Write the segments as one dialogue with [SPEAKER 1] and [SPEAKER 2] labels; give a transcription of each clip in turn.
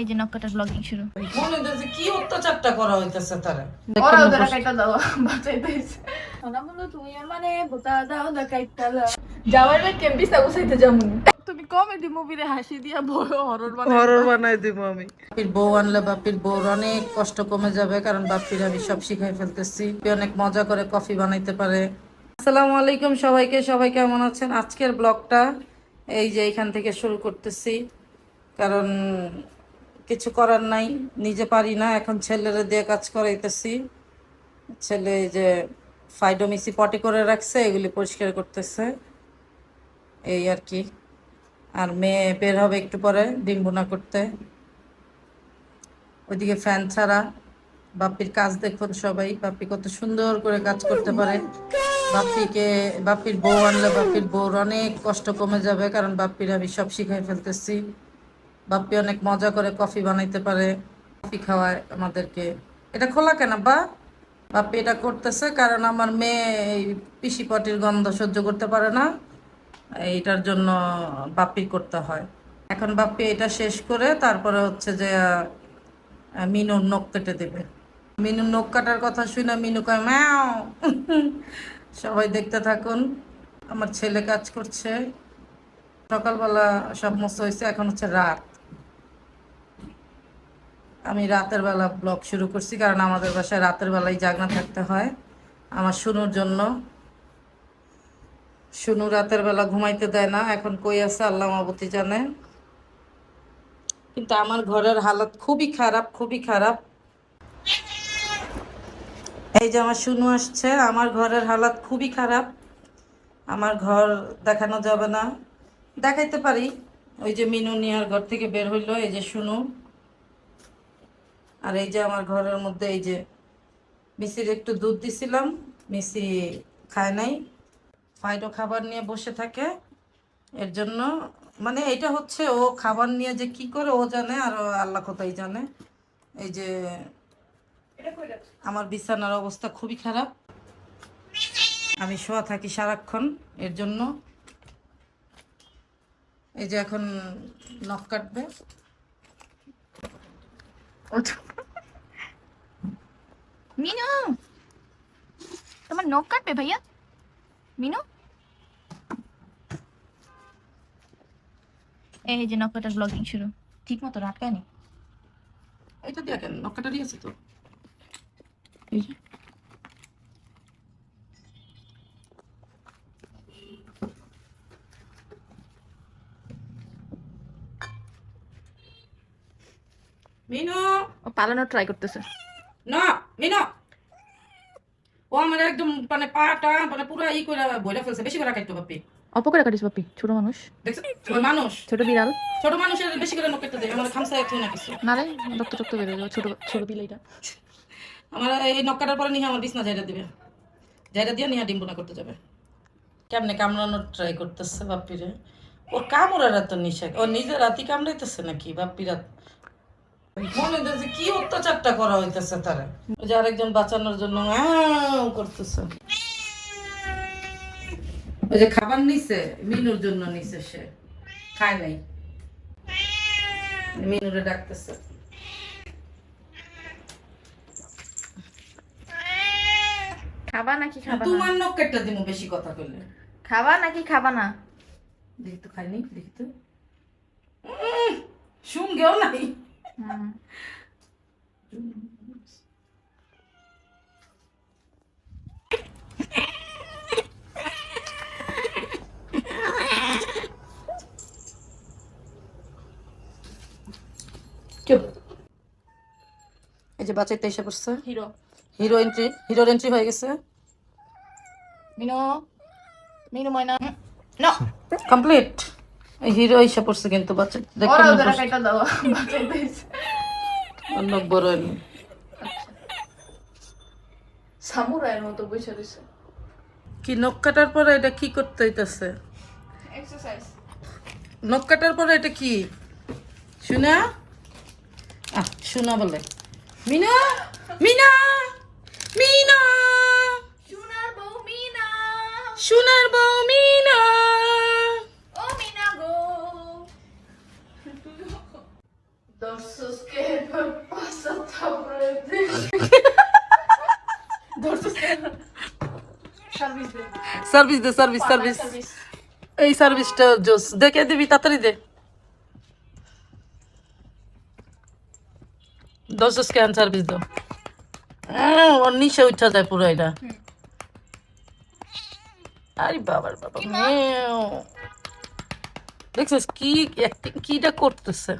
[SPEAKER 1] এই যে নক্কাটার ব্লগিং শুরু।
[SPEAKER 2] মনে হইতেছে কি অত্যাচারটা করা হইতেছে তারা।
[SPEAKER 1] ওরা ওদের কাইটা দাও বাঁচাইতেছে ওনা বলো তুমি মানে বোতা দাও দা কাইটা দাও। যাওয়ার গুছাইতে যামুন তুমি কমেডি মুভিরে হাসি দিয়া বড় হরর বানাই
[SPEAKER 2] হরর বানাই দিব আমি। বাপির বউ আনলে বাপির বউর অনেক কষ্ট কমে যাবে কারণ বাপির আমি সব শিখাই ফেলতেছি। অনেক মজা করে কফি বানাইতে পারে। আসসালামু আলাইকুম সবাইকে সবাই কেমন আছেন? আজকের ব্লগটা এই যে এখান থেকে শুরু করতেছি। কারণ কিছু করার নাই, নিজে পারি না, এখন ছেলেরা দিয়ে কাজ করাইতেছি। ছেলে যে ফাইডোমিসি পটি করে রাখছে, এগুলি পরিষ্কার করতেছে। এই আর কি। আর মেয়ে বের হবে একটু পরে, ডিম বোনা করতে। ওইদিকে ফ্যান ছাড়া, বাপ্পির কাজ দেখুন সবাই। বাপ্পি কত সুন্দর করে কাজ করতে পারে। বাপ্পিকে, বাপ্পির বউ আনলে বাপ্পির বউর অনেক কষ্ট কমে যাবে, কারণ বাপ্পির আমি সব শিখাই ফেলতেছি। বাপ্পি অনেক মজা করে কফি বানাইতে পারে, কফি খাওয়ায় আমাদেরকে। এটা খোলা কেন, বা? বাপ্পি এটা করতেছে কারণ আমার মেয়ে এই পিসি পটির গন্ধ সহ্য করতে পারে না, এইটার জন্য বাপ্পি করতে হয়। এখন বাপ্পি এটা শেষ করে তারপরে হচ্ছে যে মিনুর নখ কেটে দেবে। মিনুর নখ কাটার কথা শুনে মিনু কয়, ম্যাও। সবাই দেখতে থাকুন, আমার ছেলে কাজ করছে। সকালবেলা সব মস্ত হয়েছে, এখন হচ্ছে রাত। আমি রাতের বেলা ব্লগ শুরু করছি কারণ আমাদের বাসায় রাতের বেলায় জাগনা থাকতে হয়। আমার শুনুর জন্য। শুনু রাতের বেলা ঘুমাইতে দেয় না। এখন কই আছে? আল্লাহ মাবতী জানে। কিন্তু আমার ঘরের হালত খুবই খারাপ খুবই খারাপ। এই যে আমার শুনু আসছে, আমার ঘরের হালত খুবই খারাপ। আমার ঘর দেখানো যাবে না। দেখাইতে পারি। ওই যে মিনু নিয়ার ঘর থেকে বের হইল, এই যে শুনু। আর এই যে আমার ঘরের মধ্যে এই যে মিসির একটু দুধ দিছিলাম, মিসি খায় নাই। ফাইডো খাবার নিয়ে বসে থাকে। এর জন্য মানে এটা হচ্ছে ও খাবার নিয়ে যে কি করে ও জানে আর আল্লাহ কোথায় জানে। এই যে আমার বিছানার অবস্থা খুবই খারাপ। আমি শোয়া থাকি সারাক্ষণ এর জন্য। এই যে এখন নখ কাটবে।
[SPEAKER 1] মিনু তোমার নখ কাটবে ভাইয়া মিনু এই যে নক্কাটার ব্লগিং শুরু ঠিক মতো রাটকায়নি
[SPEAKER 2] এটা দিয়া কেন নখ দিয়েছে তো এই যে মিনু
[SPEAKER 1] ও পালানোর ট্রাই করতেছে
[SPEAKER 2] না ও আমার একদম মানে পাটা মানে পুরো ই করে ফেলছে বেশি করে কাটতো
[SPEAKER 1] অল্প করে কাটিস ছোট মানুষ।
[SPEAKER 2] দেখছ মানুষ।
[SPEAKER 1] ছোট বিড়াল।
[SPEAKER 2] ছোট মানুষের বেশি করে দেয় আমার খামসা একটু না কিছু।
[SPEAKER 1] না রে রক্ত ছোট ছোট
[SPEAKER 2] আমার এই নখ কাটার পরে নিহা আমার বিছনা জায়গা দিবে। জায়গা দিয়ে নিহা ডিম বোনা করতে যাবে। কেমনে কামড়ানোর ট্রাই করতেছে বাপ্পিরে ওর কামড়ার এত নিশা ও নিজে রাতি কামড়াইতেছে নাকি? বাপ্পিরা মনে হইতেছে কি অত্যাচারটা করা হইতেছে তারা? ওই যে আরেকজন বাঁচানোর জন্য করতেছে। ওই যে খাবার নিছে মিনুর জন্য নিছে সে। খায় নাই। মিনুরে ডাকতেছে।
[SPEAKER 1] খাবা নাকি খাবা
[SPEAKER 2] তোমার নখ কেটে দিমু বেশি কথা কইলে।
[SPEAKER 1] খাবা নাকি খাবা না?
[SPEAKER 2] দেখি তো খাইনি দেখি তো। উম, সঙ্গেও নাই। চুপ। এই যে বাচ্চাতে এসে পড়ছে।
[SPEAKER 1] হিরো।
[SPEAKER 2] হিরো এন্ট্রি হিরোর এন্ট্রি হয়ে গেছে।
[SPEAKER 1] মিনু মিনু ময়না নো।
[SPEAKER 2] কমপ্লিট হিরো এসে পড়ছে কিন্তু বাচ্চা দেখতে
[SPEAKER 1] ওরা
[SPEAKER 2] মনে
[SPEAKER 1] ওদের
[SPEAKER 2] পড়ছে।
[SPEAKER 1] কাইটা দাও বাঁচাইতেছে
[SPEAKER 2] অন্য বড়।
[SPEAKER 1] সামুরাইয়ের মতো বসে রয়েছে।
[SPEAKER 2] কি নখ কাটার পরে এটা কি করতে হইতেছে?
[SPEAKER 1] এক্সারসাইজ
[SPEAKER 2] নখ কাটার পরে এটা কি? শুনা? আহ শুনা বলে। মিনা? মিনা? মিনা?
[SPEAKER 1] সোনার বউ মিনা।
[SPEAKER 2] সোনার বউ মিনা
[SPEAKER 1] ও মিনা গো দর্শককে পাঁচটা থাপড়ে দে দর্শককে সার্ভিস দে
[SPEAKER 2] সার্ভিস দে সার্ভিস সার্ভিস এই সার্ভিসটা জোস দেখে দিবি তাড়াতাড়ি দে। দশ দশ ক্যান সার্ভিস দাও। ওর নিচে উঠা যায় পুরো এটা। আরে বাবার বাবা। দেখছিস কি কিটা করতেছে?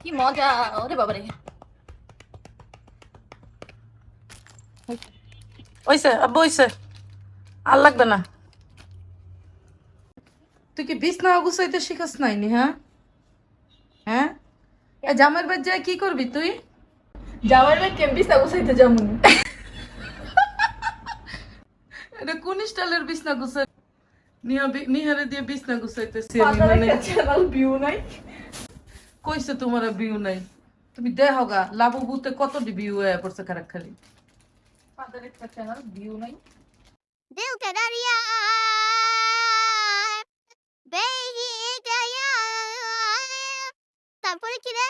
[SPEAKER 1] কি মজা ওরে বাবারে।
[SPEAKER 2] ওইসে আব্বু ওইসে আর লাগবে না। তুই কি বিছনা গুছাইতে শিখাস নাই হ্যাঁ? হ্যাঁ? বাদ যায় কি করবি তুই?
[SPEAKER 1] বেদ কেমবিসা গুছাইতে
[SPEAKER 2] এটা কোন স্টাইলের বিছনা গুছাই নিহা নিহারে দিয়ে বিছনা গুছাইতেছি আমি মানে
[SPEAKER 1] ভিউ নাই।
[SPEAKER 2] কইছে তোমার বিউ নাই। তুমি দেখো গা লাবু বুতে কত বিউ হয়ে পড়ছে খারাপ খালি।
[SPEAKER 1] ফাদার চ্যানেল ভিউ নাই।
[SPEAKER 3] दिल का दरिया বেরিয়ে গেয়া তারপরে কি রে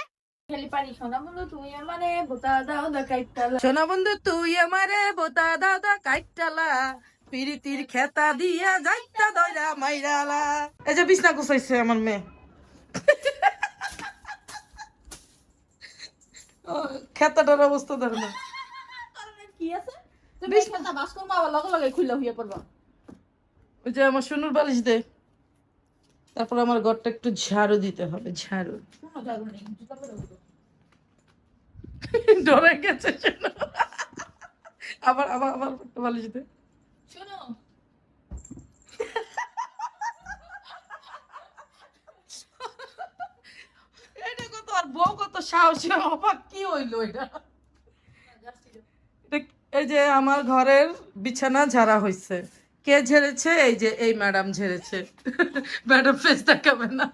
[SPEAKER 1] খেলি পারি সোনা বন্ধু তুমি মানে বোতা দাও দা কাইটা
[SPEAKER 2] সোনা বন্ধু তুই আমারে বোতা দাদা কাইটালা পিরিতির খেতা দিয়া যাইতা দইরা মাইরালা এই যে বিছনা গুছাইছে আমার মেয়ে ও, খেতাটার অবস্থা দেখো না
[SPEAKER 1] কি আছে তুমি একটা বাস করবা আবার লগে লগে খুলে হইয়া পড়বা।
[SPEAKER 2] ওই যে আমার সোনুর বালিশ দে। তারপর আমার ঘরটা একটু ঝাড়ু দিতে হবে ঝাড়ু। ডরে গেছে। আবার আবার আবার বালিশ দে।
[SPEAKER 1] শোনো।
[SPEAKER 2] এটা কত আর বউ কত সাহসী অবাক কি হইল এটা? এটা- এই যে আমার ঘরের বিছানা ঝাড়া হয়েছে কে ঝেড়েছে? এই যে এই ম্যাডাম ঝেড়েছে। ম্যাডাম ফেস দেখাবে না।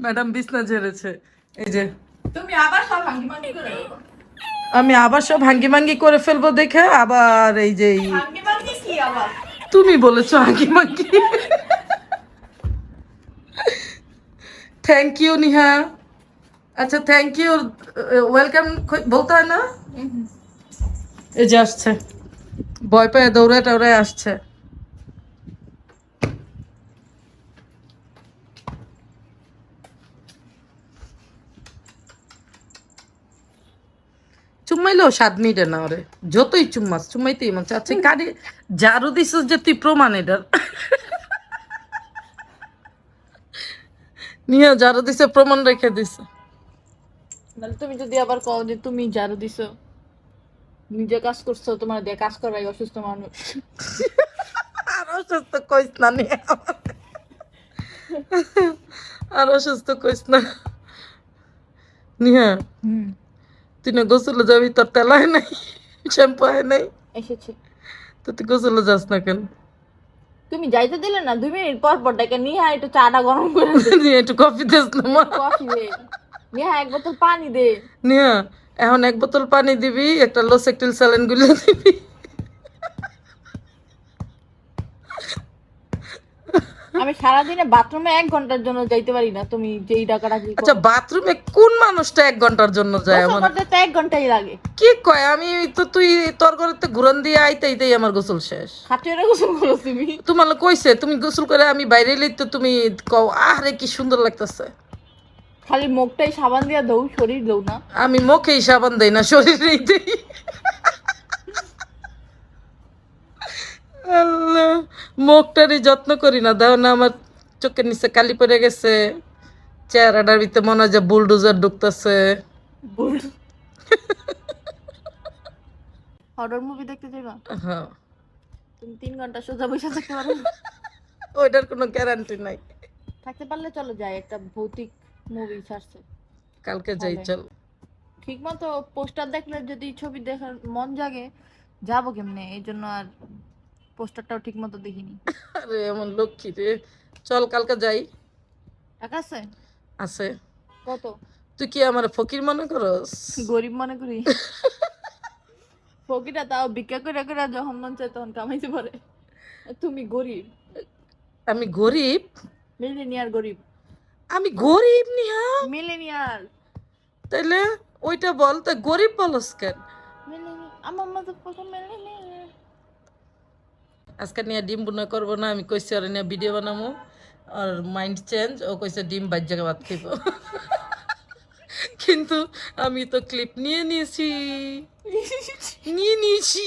[SPEAKER 2] ম্যাডাম বিছনা ঝেড়েছে। এই যে।
[SPEAKER 1] তুমি আবার সব ভাঙ্গি ভাঙ্গি করে
[SPEAKER 2] আমি আবার সব ভাঙ্গি ভাঙ্গি করে ফেলব দেখে আবার এই যে এই-
[SPEAKER 1] ভাঙ্গি ভাঙ্গি কি আবার?
[SPEAKER 2] তুমি বলেছ হাঙ্গি মাঙ্গি থ্যাংক ইউ নিহা। আচ্ছা থ্যাংক ইউ ওয়েলকাম বলতে হয় না? এই যে আসছে। ভয় পেয়ে দৌড়ে টৌড়ে আসছে। চুম্মাইলেও স্বাদ না ওরে। যতই চুম্মাস চুম্মাইতেই মন চাচ্ছে। কারি জারু দিস যে তুই প্রমাণ এটার। নিয়ে জারু দিছে প্রমাণ রেখে দিছে।
[SPEAKER 1] নাহলে তুমি যদি আবার কও যে তুমি ঝাড়ু দিছো। নিজে কাজ করছ তোমার দিয়ে কাজ করাই অসুস্থ মানুষ।
[SPEAKER 2] আর অসুস্থ কইস না নিয়ে আর অসুস্থ কইস না। নিয়ে
[SPEAKER 1] হুম।
[SPEAKER 2] তুই না গোসলে যাবি তোর তেল হয় নাই শ্যাম্পু হয় নাই।
[SPEAKER 1] এসেছে।
[SPEAKER 2] তো তুই গোসলে যাস না কেন?
[SPEAKER 1] তুমি যাইতে দিলে না দুই মিনিট পর পর ডেকে নিহা একটু চাটা গরম করে
[SPEAKER 2] একটু কফি দিস না
[SPEAKER 1] কফি দে। নিহা এক বোতল পানি দে।
[SPEAKER 2] নিয়া এখন এক বোতল পানি দিবি একটা লোসেকটিল স্যালাইনগুলো দিবি।
[SPEAKER 1] আমি সারাদিনে বাথরুমে এক ঘণ্টার জন্য যাইতে পারি না তুমি যেই টাকাটা
[SPEAKER 2] আচ্ছা বাথরুমে কোন মানুষটা এক ঘণ্টার জন্য যায় আমার?
[SPEAKER 1] তো এক ঘন্টাই লাগে।
[SPEAKER 2] কি কয় আমি তো তুই তোর ঘরে তো ঘুরন দিয়ে আইতে আইতেই আমার গোসল শেষ।
[SPEAKER 1] খাটিয়ে গোসল করো তুমি।
[SPEAKER 2] তোমার কইছে তুমি গোসল করে আমি বাইরে এলেই তো তুমি কও আরে কি সুন্দর লাগতেছে।
[SPEAKER 1] খালি মুখটাই সাবান দিয়া দৌ শরীর দৌ না।
[SPEAKER 2] আমি মুখেই সাবান দেই না শরীরেই দেই। মুখটারই যত্ন করি না। দাও না আমার চোখের নিচে কালি পড়ে গেছে। চেহারাটার ভিতরে মনে হয় যে বুলডোজার ঢুকতেছে।
[SPEAKER 1] হরর মুভি দেখতে যাবা
[SPEAKER 2] হ্যাঁ।
[SPEAKER 1] তুমি তিন ঘণ্টা সোজা বসে থাকতে পারো
[SPEAKER 2] ওইটার কোনো গ্যারান্টি নাই।
[SPEAKER 1] থাকতে পারলে চলো যাই একটা ভৌতিক মুভি ছাড়ছে।
[SPEAKER 2] কালকে যাই চল।
[SPEAKER 1] ঠিক মতো পোস্টার দেখলে যদি ছবি দেখার মন জাগে যাব কেমনে? এই জন্য আর পোস্টারটাও ঠিক মতো দেখিনি।
[SPEAKER 2] আরে এমন লক্ষ্মী রে। চল কালকে যাই।
[SPEAKER 1] টাকা আছে?
[SPEAKER 2] আছে।
[SPEAKER 1] কত?
[SPEAKER 2] তুই কি আমার ফকির মনে করস?
[SPEAKER 1] গরিব মনে করি। ফকিরা তাও ভিক্ষা করে করে যখন মন চায় তখন কামাইতে পারে। তুমি গরিব।
[SPEAKER 2] আমি গরিব?
[SPEAKER 1] মিলেনিয়ার গরিব।
[SPEAKER 2] আমি গরিব নিহা।
[SPEAKER 1] মিলেনিয়ার
[SPEAKER 2] তাইলে ওইটা বল তা গরিব বলস কেন?
[SPEAKER 1] আমার মতো
[SPEAKER 2] আজকে নিয়ে ডিম বুনা করব না আমি কইছি আর নিয়ে ভিডিও বানাবো আর মাইন্ড চেঞ্জ ও কইছে ডিম জায়গা ভাত খাইব। কিন্তু আমি তো ক্লিপ নিয়ে নিয়েছি। নিয়ে নিয়েছি।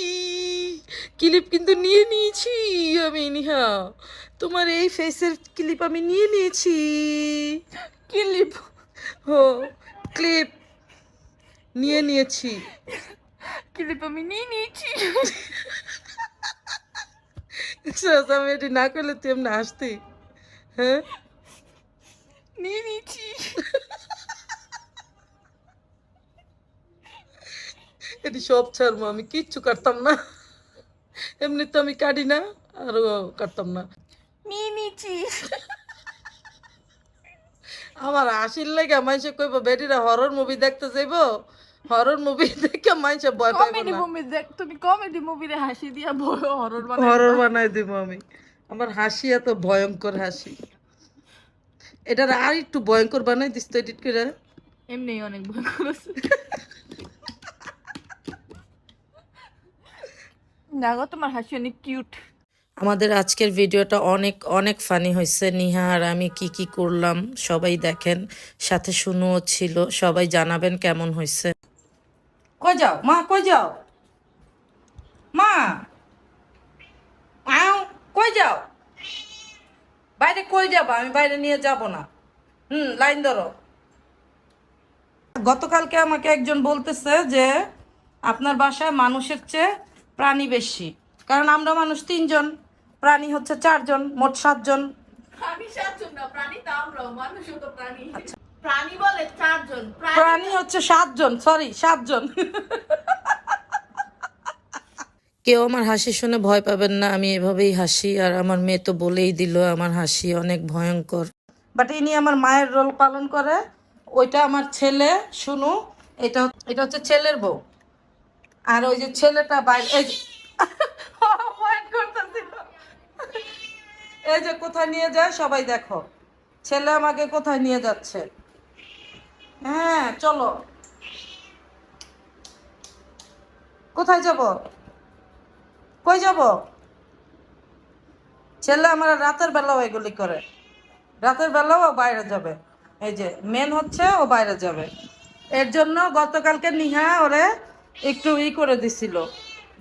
[SPEAKER 2] ক্লিপ কিন্তু নিয়ে নিয়েছি আমি নিহা। তোমার এই ফেসের ক্লিপ আমি নিয়ে নিয়েছি।
[SPEAKER 1] ক্লিপ
[SPEAKER 2] হো ক্লিপ নিয়ে নিয়েছি।
[SPEAKER 1] ক্লিপ আমি নিয়ে নিয়েছি।
[SPEAKER 2] আমি এটি না করলে তুই এমনি হাসতি। হ্যাঁ?
[SPEAKER 1] নিয়ে নিয়েছি।
[SPEAKER 2] এটি সব ছাড়বো আমি কিচ্ছু কাটতাম না। এমনি তো আমি কাটি না আর কাটতাম না। আমার হাসির লাগে মাইসে কইব বেটিরা হরর মুভি দেখতে যাইব? হরর মুভি দেখে মাইসে ভয় পাইব
[SPEAKER 1] কমেডি মুভি দেখ তুমি কমেডি মুভিরে হাসি দিয়া বড় হরর বানাই
[SPEAKER 2] হরর বানাই দিব আমি। আমার হাসি এত ভয়ঙ্কর হাসি। এটার আর একটু ভয়ঙ্কর বানাই দিস তো এডিট করে।
[SPEAKER 1] এমনি অনেক ভয় করেছে না গো তোমার হাসি অনেক কিউট
[SPEAKER 2] আমাদের আজকের ভিডিওটা অনেক অনেক ফানি হয়েছে। নিহা আর আমি কি কি করলাম, সবাই দেখেন, সাথে শুনুও ছিল, সবাই জানাবেন কেমন হয়েছে। কই যাও? মা, কই যাও? মা! আও, কই যাও? বাইরে কই যাবা? আমি বাইরে নিয়ে যাব না। হুম, লাইন ধরো। গতকালকে আমাকে একজন বলতেছে যে, আপনার বাসায় মানুষের চেয়ে প্রাণী বেশি। কারণ আমরা মানুষ তিনজন প্রাণী হচ্ছে চারজন মোট সাতজন।
[SPEAKER 1] প্রাণী প্রাণী তো আমরাও মানুষও তো প্রাণী। প্রাণী বলে চারজন
[SPEAKER 2] প্রাণী হচ্ছে সাতজন সরি সাতজন। কেউ আমার হাসি শুনে ভয় পাবেন না আমি এভাবেই হাসি আর আমার মেয়ে তো বলেই দিল আমার হাসি অনেক ভয়ঙ্কর। বাট ইনি আমার মায়ের রোল পালন করে ওইটা আমার ছেলে শুনু এটা এটা হচ্ছে ছেলের বউ। আর ওই যে ছেলেটা বাইরে এই যে Wait করতেছিল। এই যে কোথায় নিয়ে যায় সবাই দেখো। ছেলে আমাকে কোথায় নিয়ে যাচ্ছে? হ্যাঁ চলো। কোথায় যাব? কই যাব? ছেলে আমার রাতের বেলাও এগুলি করে। রাতের বেলাও ও বাইরে যাবে। এই যে মেন হচ্ছে ও বাইরে যাবে। এর জন্য গতকালকে নিহা ওরে একটু ই করে দিছিল।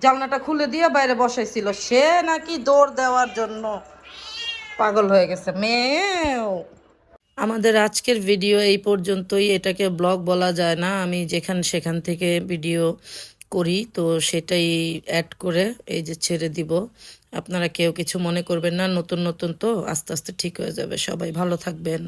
[SPEAKER 2] জানলাটা খুলে দিয়ে বাইরে বসাইছিল। সে নাকি দৌড় দেওয়ার জন্য পাগল হয়ে গেছে, মেয়েও। আমাদের আজকের ভিডিও এই পর্যন্তই, এটাকে ব্লগ বলা যায় না, আমি যেখান সেখান থেকে ভিডিও করি, তো সেটাই অ্যাড করে এই যে ছেড়ে দিব। আপনারা কেউ কিছু মনে করবেন না, নতুন নতুন তো, আস্তে আস্তে ঠিক হয়ে যাবে। সবাই ভালো থাকবেন।